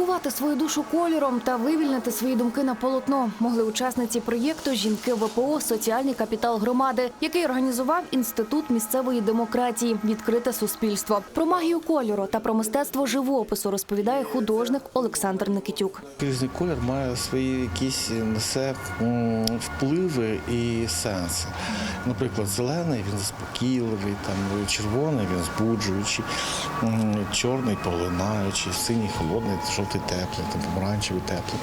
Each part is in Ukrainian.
Розфарбувати свою душу кольором та вивільнити свої думки на полотно могли учасниці проєкту Жінки ВПО Соціальний капітал громади, який організував інститут місцевої демократії Відкрите суспільство. Про магію кольору та про мистецтво живопису розповідає художник Олександр Никитюк. Різний колір має свої якісь несе впливи і сенси. Наприклад, зелений він заспокійливий, там червоний він збуджуючий, чорний поглинаючий, синій холодний, жовтий теплий, там помаранчевий теплий.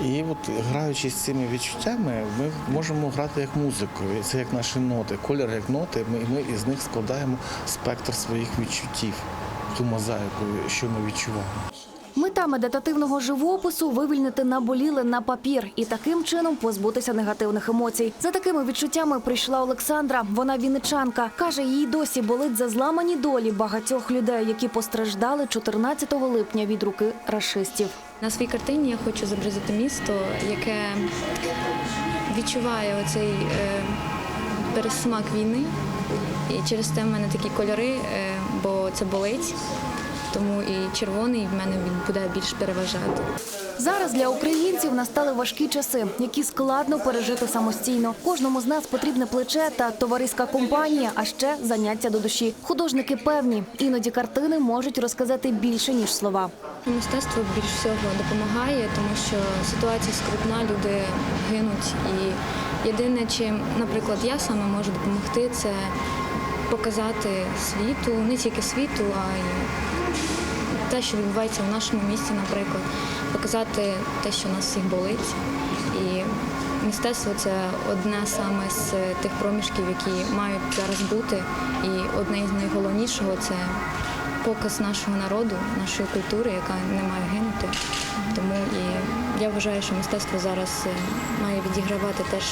І от граючи з цими відчуттями, ми можемо грати як музикою. Це як наші ноти. Колір як ноти. Ми, ми із них складаємо спектр своїх відчуттів, ту мозаїку, що ми відчуваємо. Мета медитативного живопису вивільнити наболіле на папір і таким чином позбутися негативних емоцій. За такими відчуттями прийшла Олександра. Вона вінничанка. каже, їй досі болить за зламані долі багатьох людей, які постраждали 14 липня від руки рашистів. На своїй картині я хочу зобразити місто, яке відчуває оцей е, пересмак війни. І через те в мене такі кольори, е, бо це болить. Тому і червоний в мене він буде більш переважати. Зараз для українців настали важкі часи, які складно пережити самостійно. Кожному з нас потрібне плече та товариська компанія, а ще заняття до душі. Художники певні, іноді картини можуть розказати більше ніж слова. Мистецтво більш всього допомагає, тому що ситуація скрутна, люди гинуть. І єдине, чим, наприклад, я саме можу допомогти, це показати світу, не тільки світу, а й те, що відбувається в нашому місті, наприклад, показати те, що нас всіх болить. І мистецтво це одне саме з тих проміжків, які мають зараз бути. І одне із найголовнішого це показ нашого народу, нашої культури, яка не має гинути. Тому і я вважаю, що мистецтво зараз е, має відігравати теж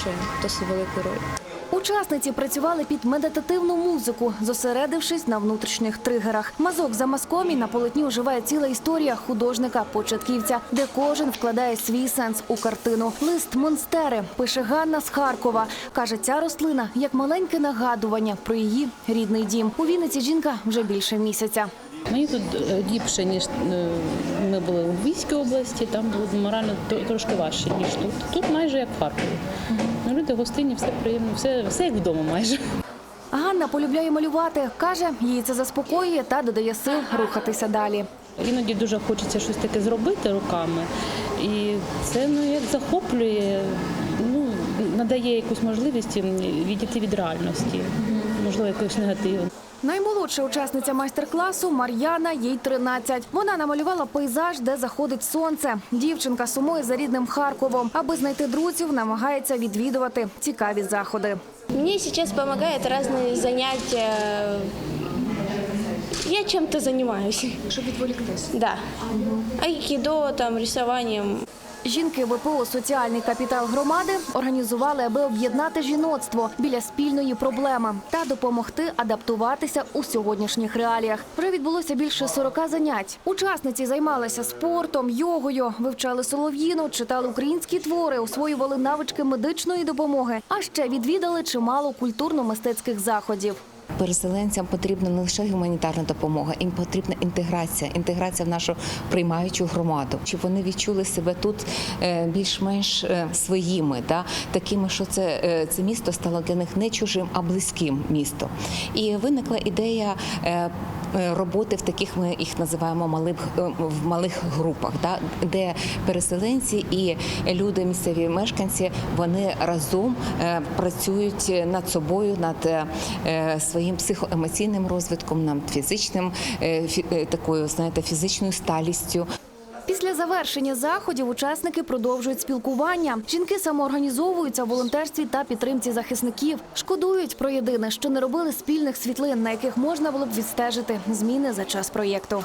досить велику роль. Учасниці працювали під медитативну музику, зосередившись на внутрішніх тригерах. Мазок за мазком і на полотні оживає ціла історія художника-початківця, де кожен вкладає свій сенс у картину. Лист Монстери пише Ганна з Харкова. каже, ця рослина як маленьке нагадування про її рідний дім. У Вінниці жінка вже більше місяця. Мені тут е, ліпше, ніж е, ми були у Львівській області, там було морально трошки важче, ніж тут. Тут майже як в Харкові. Ну, Люди гостинні, все приємно, все, все як вдома майже. Ганна полюбляє малювати. каже, її це заспокоює та додає сил рухатися далі. Іноді дуже хочеться щось таке зробити руками. І це ну, як захоплює, ну, надає якусь можливість відійти від реальності, можливо, якогось негативу. Наймолодша учасниця майстер-класу Мар'яна, їй 13. Вона намалювала пейзаж, де заходить сонце. Дівчинка сумує за рідним Харковом. Аби знайти друзів, намагається відвідувати цікаві заходи. Мне сейчас помогают разные занятия. Я чем-то занимаюсь. Щоб відволіктись. Да. Айкидо, там, рисованием. Жінки ВПО Соціальний капітал громади організували, аби об'єднати жіноцтво біля спільної проблеми та допомогти адаптуватися у сьогоднішніх реаліях. Вже відбулося більше 40 занять. Учасниці займалися спортом, йогою, вивчали солов'їну, читали українські твори, освоювали навички медичної допомоги, а ще відвідали чимало культурно-мистецьких заходів. Переселенцям потрібна не лише гуманітарна допомога, їм потрібна інтеграція, інтеграція в нашу приймаючу громаду, щоб вони відчули себе тут е, більш-менш е, своїми, да? такими, що це, е, це місто стало для них не чужим, а близьким містом. І виникла ідея. Е, Роботи в таких ми їх називаємо малих е, в малих групах, да, де переселенці і люди, місцеві мешканці, вони разом е, працюють над собою, над своїм психоемоційним розвитком, над фізичним такою, знаєте, фізичною сталістю. Завершення заходів учасники продовжують спілкування. Жінки самоорганізовуються в волонтерстві та підтримці захисників. Шкодують про єдине, що не робили спільних світлин, на яких можна було б відстежити зміни за час проєкту.